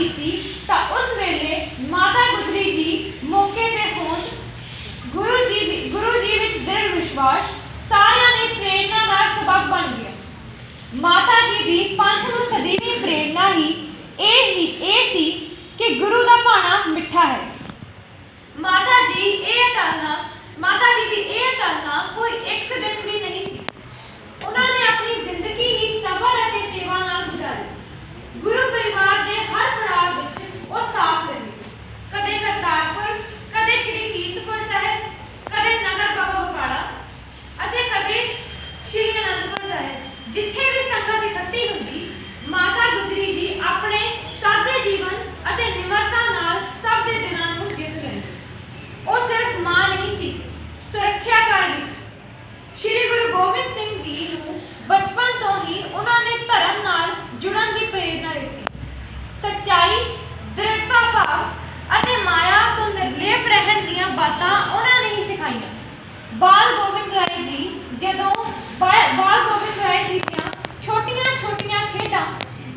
ਕੀਤੀ, ਤਾਂ ਉਸ ਵੇਲੇ ਮਾਤਾ ਗੁਜਰੀ ਜੀ ਮੌਕੇ ਤੇ ਹੋਣ। ਗੁਰੂ ਜੀ ਗੁਰੂ ਜੀ ਵਿੱਚ ਦ੍ਰਿੜ ਵਿਸ਼ਵਾਸ, ਸਾਰਿਆਂ ਦੀ ਪ੍ਰੇਰਨਾ ਦਾ ਸਬਬ ਬਣ ਗਿਆ। ਮਾਤਾ ਜੀ ਦੀ ਪੰਥ ਨੂੰ ਸਦੀਵੀ ਪ੍ਰੇਰਨਾ ਹੀ ਇਹ ਹੀ ਇਹ ਸੀ ਕਿ ਗੁਰੂ ਦਾ ਭਾਣਾ ਮਿੱਠਾ ਹੈ ਮਾਤਾ ਜੀ ਇਹ ਟਲਣਾ ਮਾਤਾ ਜੀ ਦੀ ਇਹ ਟਲਣਾ ਕੋਈ ਇੱਕ ਦਿਨ ਵੀ ਨਹੀਂ ਸੀ ਉਹਨਾਂ ਨੇ ਆਪਣੀ ਜ਼ਿੰਦਗੀ ਹੀ ਸਬਰ ਅਤੇ ਸੇਵਾ ਨਾਲ ਗੁਜ਼ਾਰੀ ਗੁਰੂ ਪਰਿਵਾਰ ਦੇ ਹਰ ਪੜਾਅ ਵਿੱਚ ਉਹ ਸਾਥ ਰਹੇ ਕਦੇ ਕਰਤਾਰਪੁਰ ਕਦੇ ਸ਼੍ਰੀ ਕੀਰਤਪੁਰ ਸਾਹਿਬ ਕਦੇ ਨਗਰ ਬਾਬਾ ਬਕਾਲਾ ਅਤੇ ਕਦੇ ਸ਼੍ਰੀ ਅਨੰਦਪੁਰ ਸਾਹਿਬ ਜਿੱਥੇ ਵੀ ਸੰਗਤ ਇਕੱਠੀ ਹੁੰਦੀ, ਮਾਤਾ ਗੁਜਰੀ ਜੀ ਆਪਣੇ ਸਾਦੇ ਜੀਵਨ ਅਤੇ ਨਿਮਰਤਾ ਨਾਲ ਸਭ ਦੇ ਦਿਲਾਂ ਨੂੰ ਜਿੱਤ ਲੈਂਦੀ। ਉਹ ਸਿਰਫ ਮਾਂ ਨਹੀਂ ਸੀ, ਸੁਰੱਖਿਆਕਾਰ ਵੀ ਸੀ। ਸ਼੍ਰੀ ਗੁਰੂ ਗੋਬਿੰਦ ਸਿੰਘ ਜੀ ਨੂੰ ਬਚਪਨ ਤੋਂ ਹੀ ਉਹਨਾਂ ਨੇ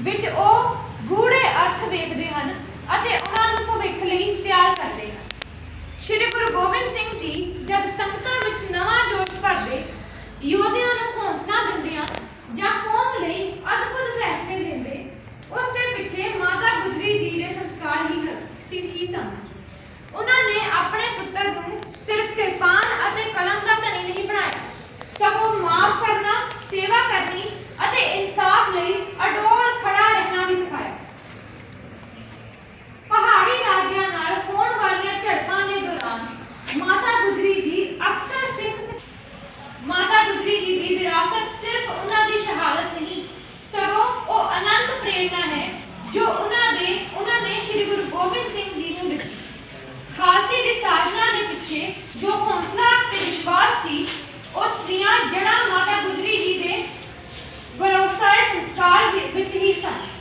ਵਿੱਚ ਉਹ ਗੂੜੇ ਅਰਥ ਵੇਖਦੇ ਹਨ ਅਤੇ ਉਹਨਾਂ ਨੂੰ ਭਵਿੱਖ ਲਈ ਤਿਆਰ ਕਰਦੇ ਹਨ। ਸ਼੍ਰੀ ਗੁਰੂ ਗੋਬਿੰਦ ਸਿੰਘ ਜੀ ਜਦ ਸੰਗਤਾਂ ਵਿੱਚ ਨਵਾਂ ਜੋਸ਼ ਭਰਦੇ ਯੋਧਿਆਂ ਨੂੰ ਹੌਸਲਾ ਦਿੰਦਿਆਂ ਜਾਂ ਕੌਮ ਲਈ ਅਦਭੁਤ ਫੈਸਲੇ ਲੈਂਦੇ ਉਸ ਦੇ ਪਿੱਛੇ ਮਾਤਾ ਗੁਜਰੀ ਜੀ ਦੇ ਸੰਸਕਾਰ ਹੀ ਸੀ ਹੀ ਸਨ। ਪਿੱਛੇ ਜੋ ਹੌਸਲਾ ਤੇ ਵਿਸ਼ਵਾਸ ਸੀ ਉਸ ਦੀਆਂ ਜੜਾਂ ਮਾਤਾ ਗੁਜਰੀ ਜੀ ਦੇ ਵਰੋਸਰ ਸੰਸਕਾਰ ਵਿੱਚ ਹੀ ਸਨ।